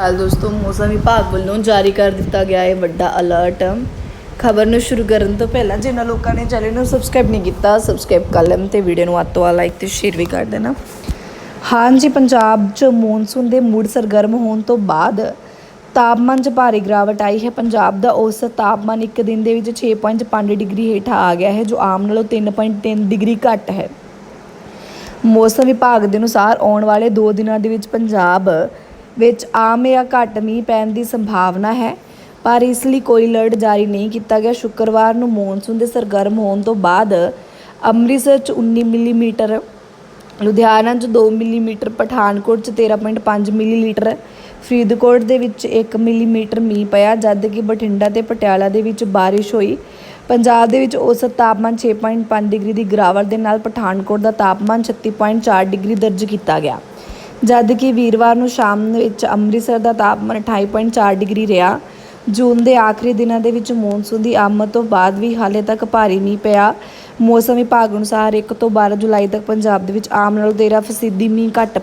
ਹਾਲ ਦੋਸਤੋ, ਮੌਸਮ ਵਿਭਾਗ ਵੱਲੋਂ ਜਾਰੀ ਕਰ ਦਿੱਤਾ ਗਿਆ ਹੈ ਵੱਡਾ ਅਲਰਟ ਖਬਰ ਨੂੰ ਸ਼ੁਰੂ ਕਰਨ ਤੋਂ ਪਹਿਲਾਂ ਜਿਨ੍ਹਾਂ ਲੋਕਾਂ ਨੇ ਚੈਨਲ ਨੂੰ ਸਬਸਕ੍ਰਾਈਬ ਨਹੀਂ ਕੀਤਾ ਸਬਸਕ੍ਰਾਈਬ ਕਰ ਲੈਣ ਤੇ ਵੀਡੀਓ ਨੂੰ ਵੱਧ ਤੋਂ ਲਾਈਕ ਤੇ ਸ਼ੇਅਰ ਵੀ ਕਰ ਦੇਣਾ। ਹਾਂਜੀ, ਪੰਜਾਬ 'ਚ ਮੌਨਸੂਨ ਦੇ ਮੁੜ ਸਰਗਰਮ ਹੋਣ ਤੋਂ ਬਾਅਦ ਤਾਪਮਾਨ 'ਚ ਭਾਰੀ ਗਿਰਾਵਟ ਆਈ ਹੈ। ਪੰਜਾਬ ਦਾ ਔਸਤ ਤਾਪਮਾਨ ਇੱਕ ਦਿਨ ਦੇ ਵਿੱਚ 6.5 ਡਿਗਰੀ ਹੇਠਾਂ ਆ ਗਿਆ ਹੈ, ਜੋ ਆਮ ਨਾਲੋਂ 3.3 ਡਿਗਰੀ ਘੱਟ ਹੈ। ਮੌਸਮ ਵਿਭਾਗ ਦੇ ਅਨੁਸਾਰ ਆਉਣ ਵਾਲੇ 2 ਦਿਨਾਂ ਦੇ ਵਿੱਚ ਪੰਜਾਬ ਵਿੱਚ ਆਮ ਜਾਂ ਘੱਟ ਮੀਂਹ ਪੈਣ ਦੀ ਸੰਭਾਵਨਾ ਹੈ, ਪਰ ਇਸ ਲਈ ਕੋਈ ਅਲਰਟ ਜਾਰੀ ਨਹੀਂ ਕੀਤਾ ਗਿਆ। ਸ਼ੁੱਕਰਵਾਰ ਨੂੰ ਮੌਨਸੂਨ ਦੇ ਸਰਗਰਮ ਹੋਣ ਤੋਂ ਬਾਅਦ ਅੰਮ੍ਰਿਤਸਰ 'ਚ 19 ਮਿਲੀਮੀਟਰ, ਲੁਧਿਆਣਾ 'ਚ 2 ਮਿਲੀਮੀਟਰ, ਪਠਾਨਕੋਟ 'ਚ 13.5 ਮਿਲੀਲੀਟਰ, ਫਰੀਦਕੋਟ ਦੇ ਵਿੱਚ 1 ਮਿਲੀਮੀਟਰ ਮੀਂਹ ਪਿਆ, ਜਦ ਕਿ ਬਠਿੰਡਾ ਤੇ ਪਟਿਆਲਾ ਦੇ ਵਿੱਚ ਬਾਰਿਸ਼ ਹੋਈ। ਪੰਜਾਬ ਦੇ ਵਿੱਚ ਔਸਤ ਤਾਪਮਾਨ 6.5 ਡਿਗਰੀ ਦੀ ਗਿਰਾਵਟ ਦੇ ਨਾਲ ਪਠਾਨਕੋਟ ਦਾ ਤਾਪਮਾਨ 36.4 ਡਿਗਰੀ ਦਰਜ ਕੀਤਾ ਗਿਆ। ਜਦ ਕਿ ਵੀਰਵਾਰ ਨੂੰ ਸ਼ਾਮ ਵਿੱਚ ਅੰਮ੍ਰਿਤਸਰ ਦਾ ਤਾਪਮਾਨ 28.4 ਡਿਗਰੀ ਰਿਹਾ। ਜੂਨ ਦੇ ਆਖਰੀ ਦਿਨਾਂ ਦੇ ਵਿੱਚ ਮੌਨਸੂਨ ਦੀ ਆਮਦ ਤੋਂ ਬਾਅਦ ਵੀ ਹਾਲੇ ਤੱਕ ਭਾਰੀ ਮੀਂਹ ਪਿਆ। ਮੌਸਮ ਵਿਭਾਗ ਅਨੁਸਾਰ 1 ਤੋਂ 12 ਜੁਲਾਈ ਤੱਕ ਪੰਜਾਬ ਦੇ ਵਿੱਚ ਆਮ ਨਾਲੋਂ 13 ਫੀਸਦੀ ਮੀਂਹ ਘੱਟ